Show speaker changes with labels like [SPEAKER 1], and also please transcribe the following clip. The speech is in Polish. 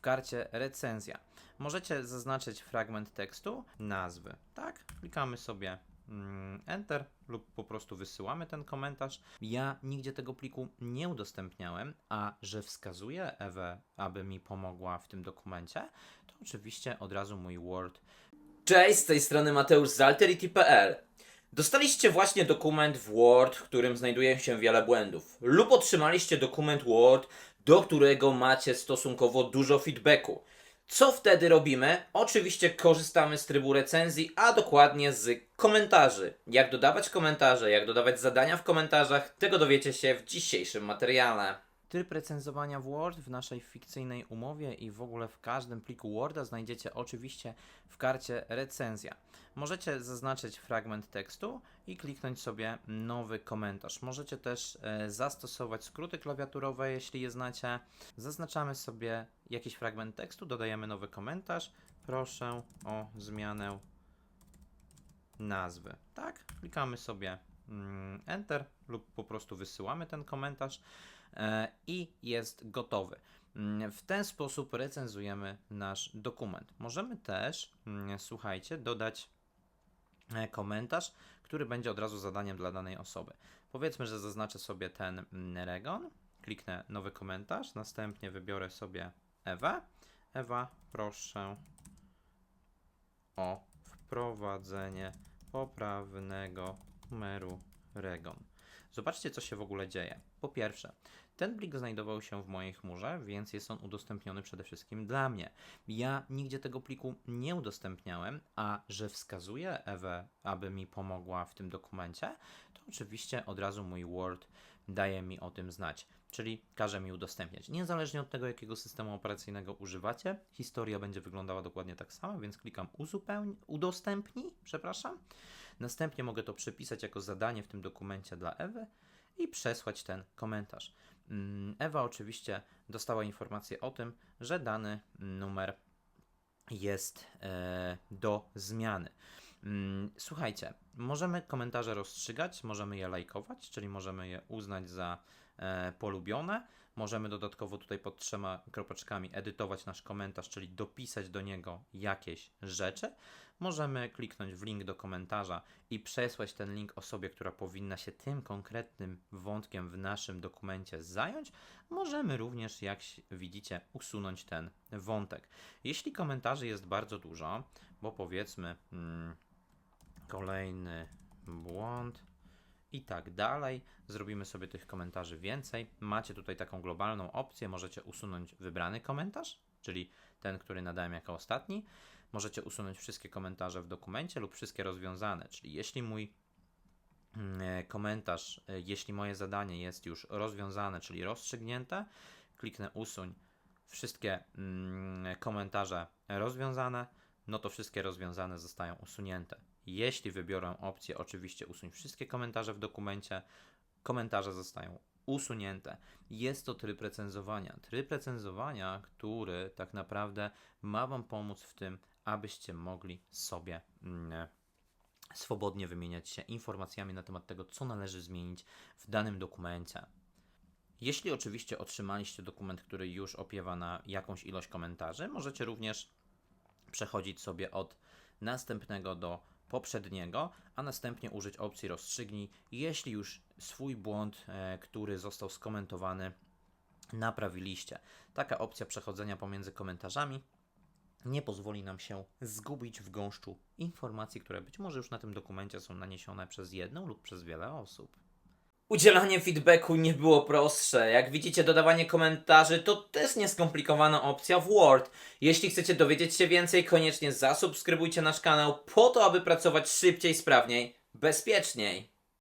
[SPEAKER 1] w karcie recenzja. Możecie zaznaczyć fragment tekstu, nazwy, tak? Klikamy sobie mm, Enter lub po prostu wysyłamy ten komentarz. Ja nigdzie tego pliku nie udostępniałem, a że wskazuję Ewę, aby mi pomogła w tym dokumencie, to oczywiście od razu mój Word
[SPEAKER 2] Cześć, z tej strony Mateusz z Alterity.pl. Dostaliście właśnie dokument w Word, w którym znajduje się wiele błędów, lub otrzymaliście dokument Word, do którego macie stosunkowo dużo feedbacku. Co wtedy robimy? Oczywiście korzystamy z trybu recenzji, a dokładnie z komentarzy. Jak dodawać komentarze, jak dodawać zadania w komentarzach, tego dowiecie się w dzisiejszym materiale.
[SPEAKER 1] Tryb recenzowania w Word w naszej fikcyjnej umowie i w ogóle w każdym pliku Worda znajdziecie oczywiście w karcie recenzja. Możecie zaznaczyć fragment tekstu i kliknąć sobie nowy komentarz. Możecie też e, zastosować skróty klawiaturowe, jeśli je znacie. Zaznaczamy sobie jakiś fragment tekstu, dodajemy nowy komentarz. Proszę o zmianę nazwy. Tak? Klikamy sobie mm, Enter lub po prostu wysyłamy ten komentarz i jest gotowy. Mm, W ten sposób recenzujemy nasz dokument. Możemy też, mm, słuchajcie, dodać e, komentarz, który będzie od razu zadaniem dla danej osoby. Powiedzmy, że zaznaczę sobie ten mm, Regon, kliknę nowy komentarz, następnie wybiorę sobie Ewę. Ewa, proszę o wprowadzenie poprawnego numeru Regon. Zobaczcie, co się w ogóle dzieje. Po pierwsze, ten plik znajdował się w mojej chmurze, więc jest on udostępniony przede wszystkim dla mnie. Ja nigdzie tego pliku nie udostępniałem, a że wskazuję Ewę, aby mi pomogła w tym dokumencie, to oczywiście od razu mój Word daje mi o tym znać, czyli każe mi udostępniać. Niezależnie od tego, jakiego systemu operacyjnego używacie, historia będzie wyglądała dokładnie tak samo, więc klikam uzupełnij, udostępnij, przepraszam. Następnie mogę to przypisać jako zadanie w tym dokumencie dla Ewy i przesłać ten komentarz. Mm, Ewa oczywiście dostała informację o tym, że dany numer jest e, do zmiany. Mm, Słuchajcie, możemy komentarze rozstrzygać, możemy je lajkować, czyli możemy je uznać za e, polubione. Możemy dodatkowo tutaj pod trzema kropeczkami edytować nasz komentarz, czyli dopisać do niego jakieś rzeczy. Możemy kliknąć w link do komentarza i przesłać ten link osobie, która powinna się tym konkretnym wątkiem w naszym dokumencie zająć. Możemy również, jak widzicie, usunąć ten wątek. Jeśli komentarzy jest bardzo dużo, bo powiedzmy mm, kolejny błąd i tak dalej, zrobimy sobie tych komentarzy więcej. Macie tutaj taką globalną opcję, możecie usunąć wybrany komentarz, czyli ten, który nadałem jako ostatni. Możecie usunąć wszystkie komentarze w dokumencie lub wszystkie rozwiązane, czyli jeśli mój mm, e, komentarz, e, jeśli moje zadanie jest już rozwiązane, czyli rozstrzygnięte, kliknę usuń wszystkie mm, komentarze rozwiązane, no to wszystkie rozwiązane zostają usunięte. Jeśli wybiorę opcję oczywiście usuń wszystkie komentarze w dokumencie, komentarze zostają usunięte. Jest to tryb recenzowania. Tryb recenzowania, który tak naprawdę ma Wam pomóc w tym, abyście mogli sobie mm, swobodnie wymieniać się informacjami na temat tego, co należy zmienić w danym dokumencie. Jeśli oczywiście otrzymaliście dokument, który już opiewa na jakąś ilość komentarzy, możecie również przechodzić sobie od następnego do poprzedniego, a następnie użyć opcji rozstrzygnij, jeśli już swój błąd, e, który został skomentowany, naprawiliście. Taka opcja przechodzenia pomiędzy komentarzami nie pozwoli nam się zgubić w gąszczu informacji, które być może już na tym dokumencie są naniesione przez jedną lub przez wiele osób.
[SPEAKER 2] Udzielanie feedbacku nie było prostsze. Jak widzicie, dodawanie komentarzy to też nieskomplikowana opcja w Word. Jeśli chcecie dowiedzieć się więcej, koniecznie zasubskrybujcie nasz kanał po to, aby pracować szybciej, sprawniej, bezpieczniej.